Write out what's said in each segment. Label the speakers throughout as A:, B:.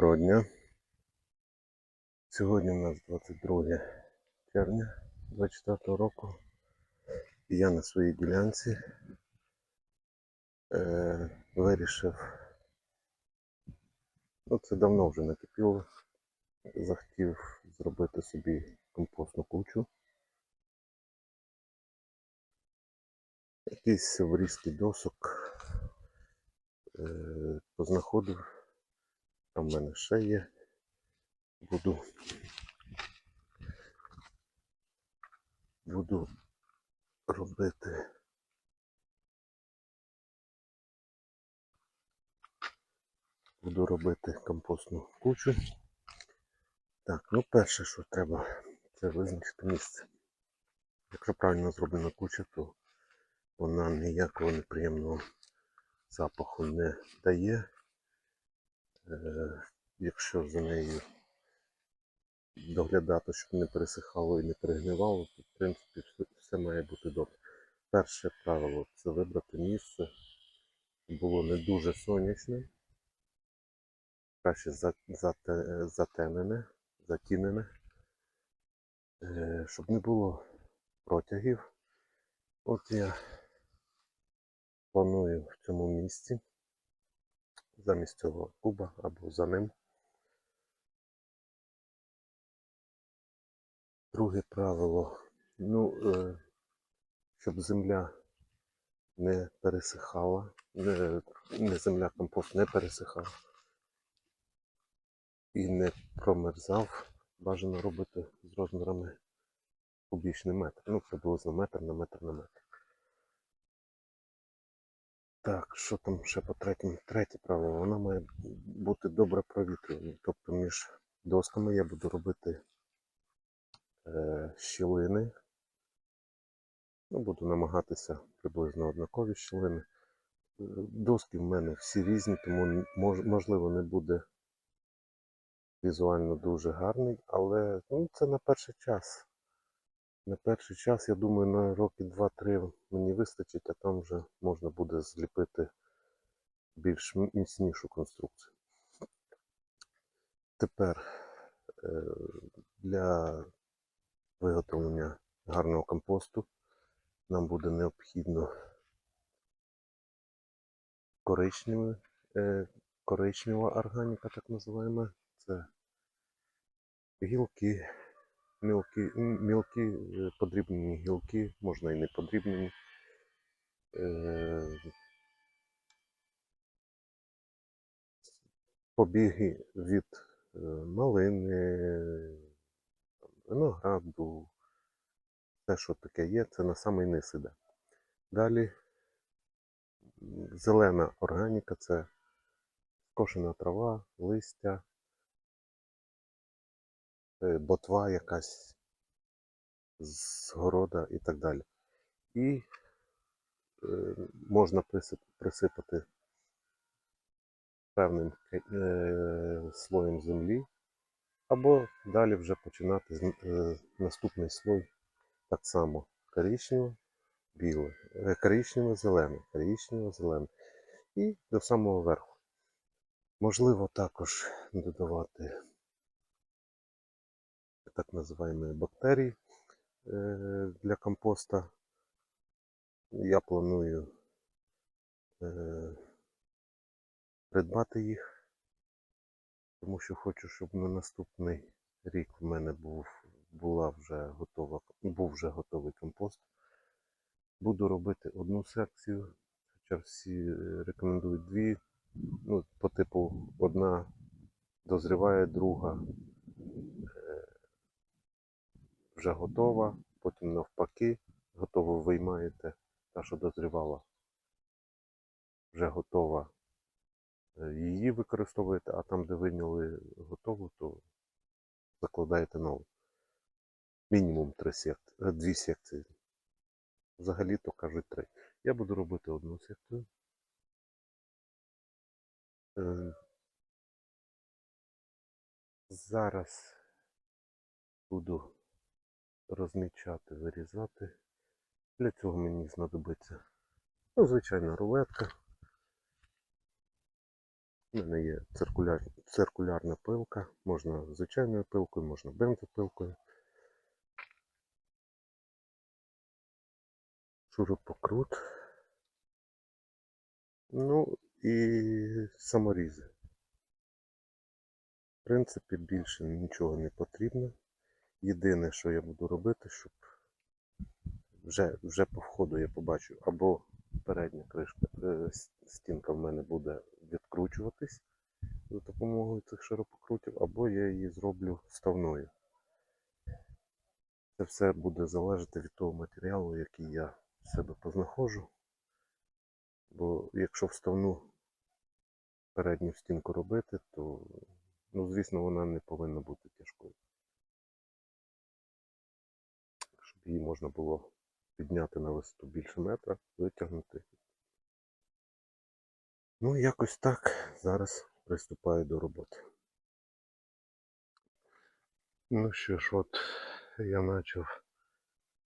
A: Доброго дня. Сьогодні у нас 22 червня 24 року. І я на своїй ділянці е, вирішив, ну це давно вже накипіло, захотів зробити собі компостну кучу. Якісь врізки досок е, познаходив. Там в мене ще є. Буду. Буду робити. Буду робити компостну кучу. Так, ну перше, що треба, це визначити місце. Якщо правильно зроблена куча, то вона ніякого неприємного запаху не дає. Е, якщо за нею доглядати, щоб не пересихало і не перегнивало, то в принципі все, має бути добре. Перше правило це вибрати місце, було не дуже сонячне, краще за- затемнене, затінене, е, щоб не було протягів. От я планую в цьому місці замість цього куба або за ним. Друге правило. Ну, е, щоб земля не пересихала, не, не земля компост не пересихав і не промерзав. Бажано робити з розмірами кубічний метр. Ну, приблизно метр на метр на метр. Так, що там ще по третьому? Третє правило, вона має бути добре провітрювана. Тобто між досками я буду робити е, щілини. Ну, буду намагатися приблизно однакові щілини. Доски в мене всі різні, тому мож, можливо не буде візуально дуже гарний, але ну, це на перший час. На перший час, я думаю, на роки 2-3 мені вистачить, а там вже можна буде зліпити більш міцнішу конструкцію. Тепер е, для виготовлення гарного компосту нам буде необхідно коричневе, е, коричнева органіка, так називаємо. Це гілки, мілкі, мілкі е, подрібнені гілки, можна і не подрібнені. Е, побіги від е, малини, винограду, все, що таке є, це на самий низ іде. Далі зелена органіка це скошена трава, листя, ботва якась з города і так далі. І е, можна присипати певним е, слоєм землі, або далі вже починати е, наступний слой так само коричнево, біле, е, коричнево, коричнево, зелене. І до самого верху. Можливо також додавати так називаємо бактерії е, для компоста. Я планую е, придбати їх, тому що хочу, щоб на наступний рік в мене був, була вже готова, був вже готовий компост. Буду робити одну секцію, хоча всі рекомендують дві. Ну, по типу одна дозріває, друга вже готова, потім навпаки, готову виймаєте, та, що дозрівала, вже готова. е, Її використовуєте, а там, де вийняли готову, то закладаєте нову. Мінімум три сект... е, дві секції. Взагалі то кажуть три. Я буду робити одну секцію. Е, Зараз буду розмічати, вирізати. Для цього мені знадобиться ну, звичайна рулетка. У мене є циркуляр... циркулярна пилка, можна звичайною пилкою, можна бензопилкою. Шурупокрут. Ну і саморізи. В принципі, більше нічого не потрібно. Єдине, що я буду робити, щоб вже, вже по входу я побачу, або передня кришка, е, стінка в мене буде відкручуватись за допомогою цих широпокрутів, або я її зроблю вставною. Це все буде залежати від того матеріалу, який я в себе познаходжу. Бо якщо вставну передню стінку робити, то, ну, звісно, вона не повинна бути тяжкою. Її можна було підняти на висоту більше метра, витягнути. Ну, якось так. Зараз приступаю до роботи. Ну що ж, от я почав,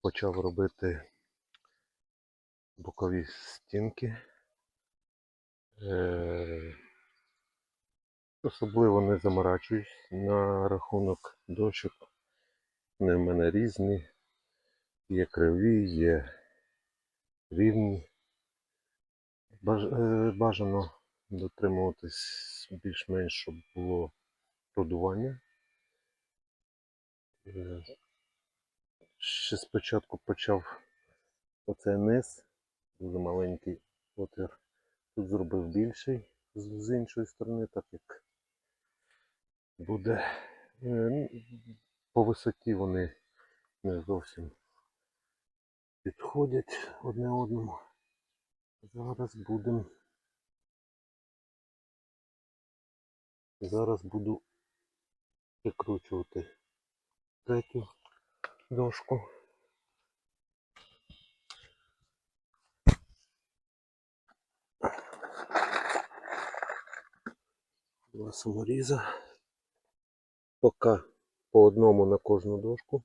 A: почав робити бокові стінки. Е, Особливо не заморачуюсь на рахунок дощок. Вони в мене різні. Є криві, є рівні. Е, бажано дотримуватись більш-менш, щоб було продування. Е, Ще спочатку почав оцей низ, дуже маленький отвір. Тут зробив більший з іншої сторони, так як буде. е, По висоті вони не зовсім підходять одне одному. Зараз будемо. Зараз буду прикручувати третю дошку. Два саморіза. Поки по одному на кожну дошку.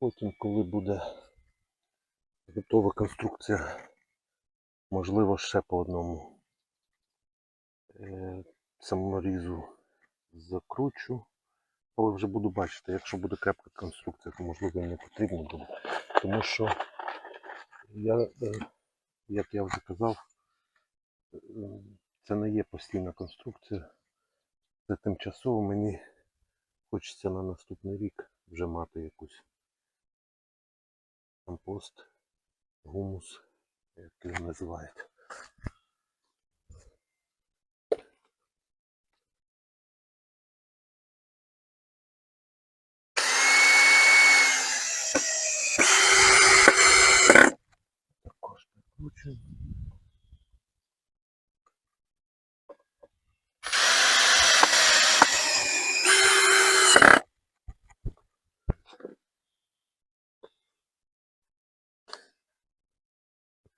A: Потім, коли буде готова конструкція, можливо, ще по одному е, саморізу закручу. Але вже буду бачити, якщо буде крепка конструкція, то можливо не потрібно буде. Тому що я, е, як я вже казав, це не є постійна конструкція. Це тимчасово мені хочеться на наступний рік вже мати якусь компост, гумус, як його називають. Також прикручуємо.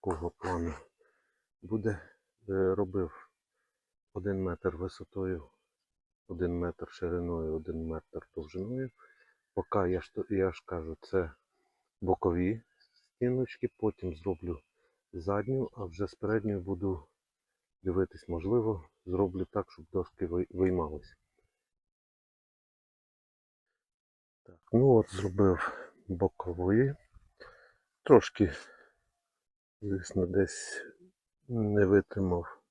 A: Такого плану буде е, робив один метр висотою, один метр шириною, один метр довжиною. Поки я ж, я ж кажу, це бокові стіночки, потім зроблю задню, а вже з передньою буду дивитись, можливо, зроблю так, щоб дошки ви- виймалися. Так, ну от зробив бокові. Трошки, звісно, десь не витримав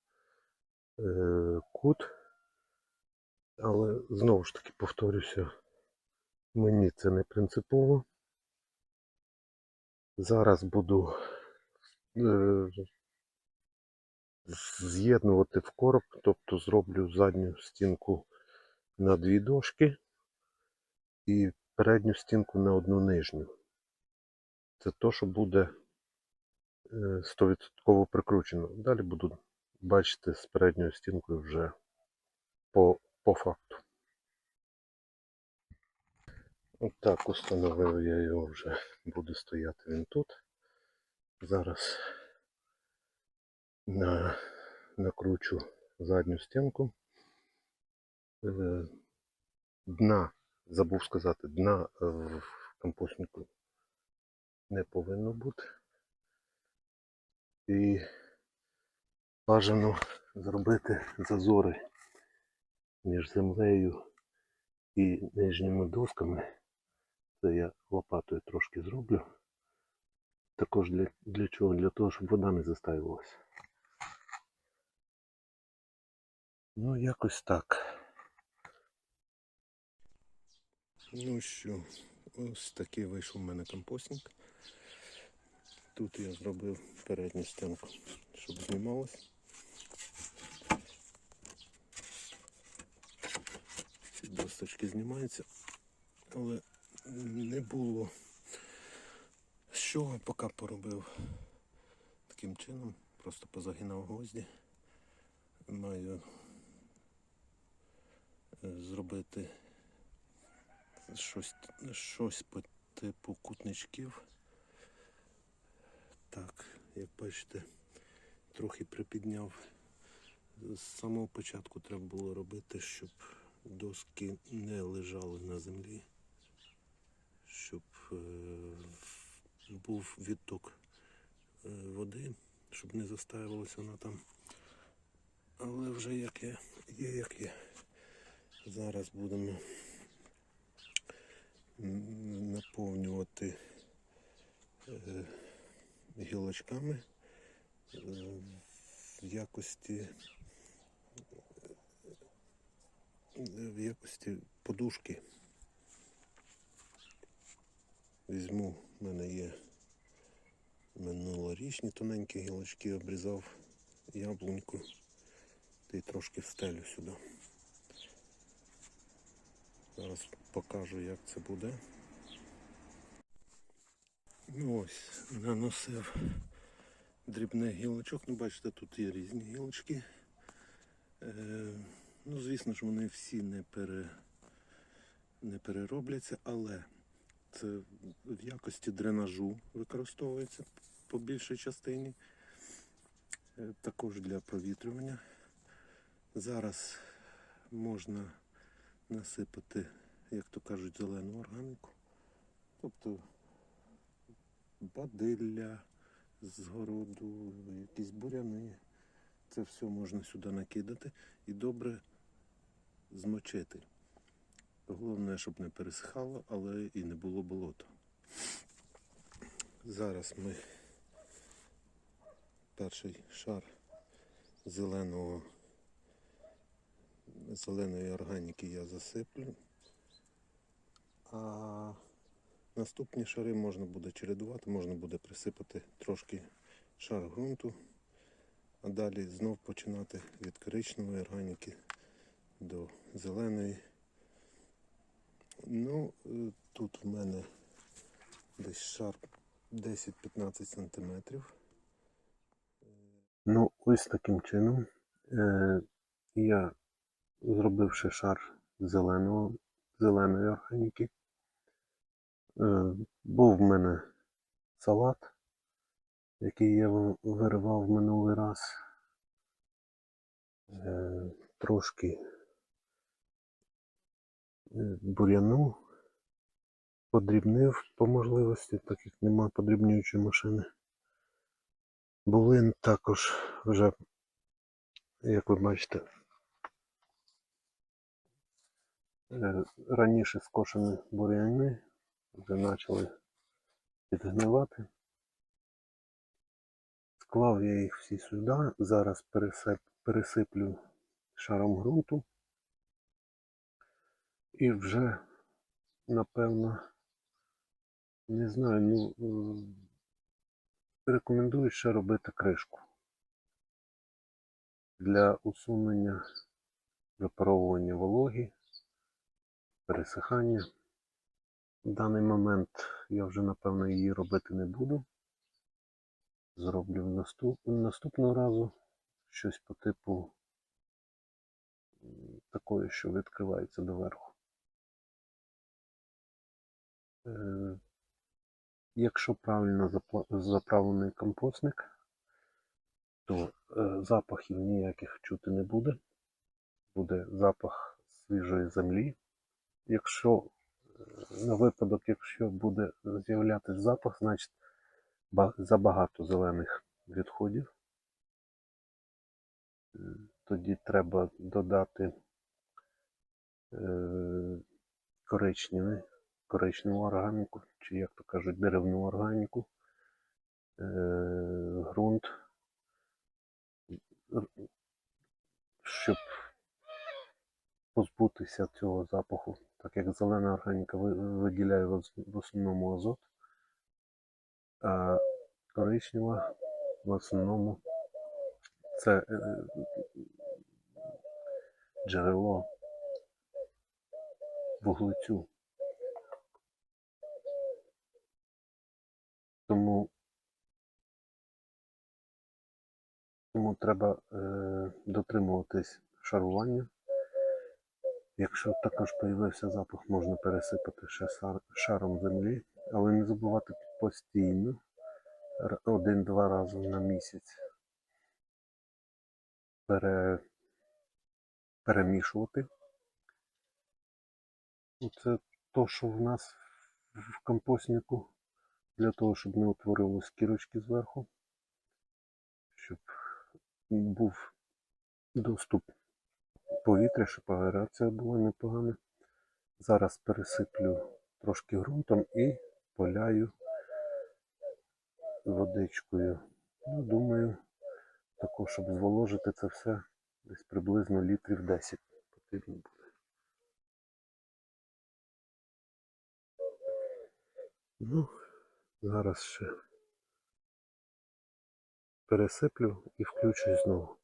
A: е, кут. Але знову ж таки повторюся, мені це не принципово. Зараз буду е, з'єднувати в короб, тобто зроблю задню стінку на дві дошки і передню стінку на одну нижню. Це то, що буде 100% прикручено. Далі буду бачити з передньою стінкою вже по, по факту. От установив я його вже. Буде стояти він тут. Зараз на, накручу задню стінку. Е, Дна, забув сказати, дна е, в компостнику не повинно бути. І бажано зробити зазори між землею і нижніми досками. Це я лопатою трошки зроблю. Також для, для чого? Для того, щоб вода не застаювалася. Ну, якось так. Ну що, ось такий вийшов у мене компостник. Тут я зробив передню стінку, щоб знімалось. Ці досточки знімаються, але не було з чого поки поробив таким чином, просто позагинав гвозді. Маю е, зробити щось, щось по типу кутничків. Так, як бачите, трохи припідняв. З самого початку треба було робити, щоб доски не лежали на землі, щоб е, був відток е, води, щоб не застаювалося вона там. Але вже як є, є як є. Зараз будемо наповнювати е, гілочками е, в якості в якості подушки. Візьму, в мене є минулорічні тоненькі гілочки, обрізав яблуньку та й трошки встелю сюди. Зараз покажу, як це буде. Ну ось, наносив дрібних гілочок. Ну, бачите, тут є різні гілочки. Е, ну, звісно ж, вони всі не, пере, не переробляться, але це в якості дренажу використовується по більшій частині. Е, також для провітрювання. Зараз можна насипати, як то кажуть, зелену органіку. Тобто бадилля з городу, якісь буряни. Це все можна сюди накидати і добре змочити. Головне, щоб не пересихало, але і не було болота. Зараз ми перший шар зеленого зеленої органіки я засиплю. А наступні шари можна буде чередувати, можна буде присипати трошки шар ґрунту, а далі знов починати від коричневої органіки до зеленої. Ну, е, тут в мене десь шар 10-15 сантиметрів. Ну, ось таким чином. Е, я зробив ще шар зеленого, зеленої органіки. Е, був в мене салат, який я виривав минулий раз. Е, трошки е, бур'яну подрібнив по можливості, так як нема подрібнюючої машини. Були також вже, як ви бачите, раніше скошені бур'яни вже почали підгнивати. Склав я їх всі сюди. Зараз пересип, пересиплю шаром ґрунту. І вже, напевно, не знаю, ну е, рекомендую ще робити кришку для усунення випаровування вологи, пересихання. В даний момент я вже напевно її робити не буду. Зроблю наступ... наступного разу щось по типу такої, що відкривається доверху. Е, Якщо правильно запла- заправлений компостник, то е, запахів ніяких чути не буде. Буде запах свіжої землі. Якщо на випадок, якщо буде з'являтися запах, значить забагато зелених відходів. Е, Тоді треба додати е, коричневий, коричневу органіку, чи як то кажуть, деревну органіку, е, ґрунт, щоб позбутися цього запаху, так як зелена органіка виділяє в основному азот, а коричнева в основному це е, джерело вуглецю. Тому, тому треба е, дотримуватись шарування. Якщо також появився запах, можна пересипати ще шаром землі, але не забувати постійно, один-два рази на місяць пере, перемішувати. Це то, що в нас в компостнику, для того, щоб не утворилось кірочки зверху, щоб був доступ повітря, щоб аерація була непогана. Зараз пересиплю трошки ґрунтом і поляю водичкою. Ну, думаю, також, щоб зволожити це все, десь приблизно літрів 10 потрібно буде. Ну, зараз ще пересиплю і включусь знову.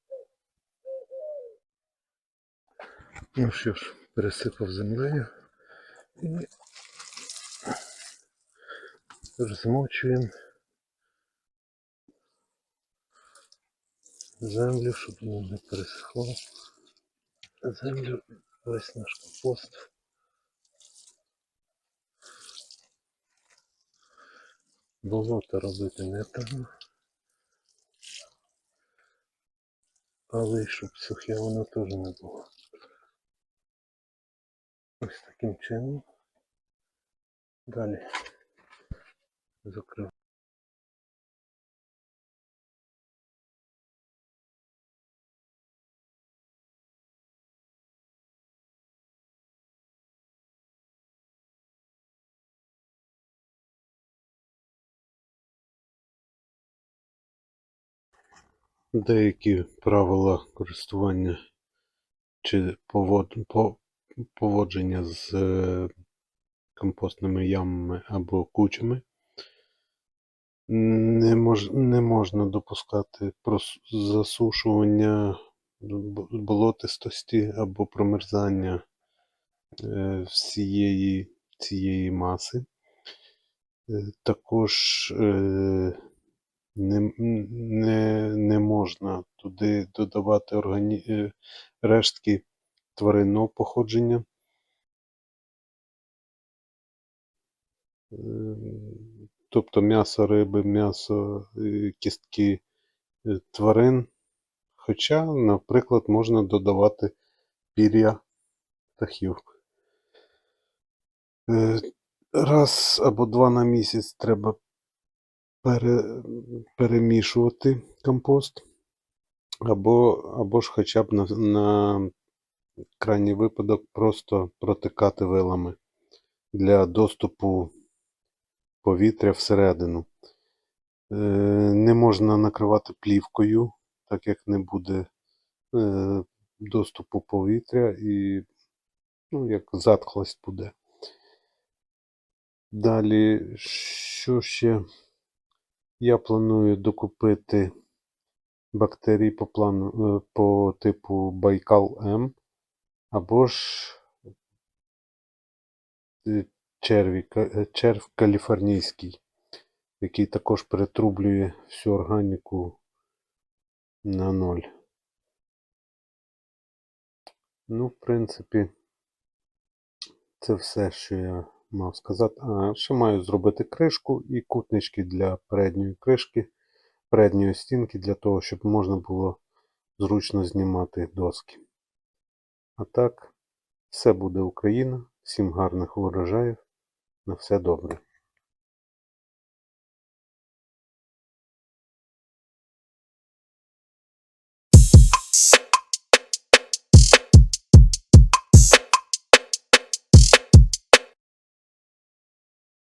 A: Ну що ж, пересипав землею і розмочуємо землю, щоб воно не пересихло. Землю весь наш компост. Болото робити не треба. Але щоб сухе воно теж не було. Ось таким чином. Далі закрив. Деякі правила користування чи повод- по- поводження з е, компостними ямами або кучами. Не, мож, не можна допускати засушування болотистості або промерзання е, всієї цієї маси. Е, Також не, не, не можна туди додавати органі... рештки тваринного походження. Е, Тобто м'ясо риби, м'ясо, е, кістки е, тварин. Хоча, наприклад, можна додавати пір'я птахів. Раз або два на місяць треба пере, перемішувати компост, або, або ж хоча б на, на крайній випадок просто протикати вилами для доступу повітря всередину. Е, Не можна накривати плівкою, так як не буде е, доступу повітря і ну, як затхлость буде. Далі, що ще? Я планую докупити бактерії по плану е, по типу Байкал М або ж е, черві, е, черв каліфорнійський, який також перетрублює всю органіку на ноль. Ну, в принципі, це все, що я
B: мав сказати. А ще маю зробити кришку і кутнички для передньої кришки, передньої стінки, для того, щоб можна було зручно знімати доски. А так, все буде Україна. Всім гарних урожаїв. На все добре.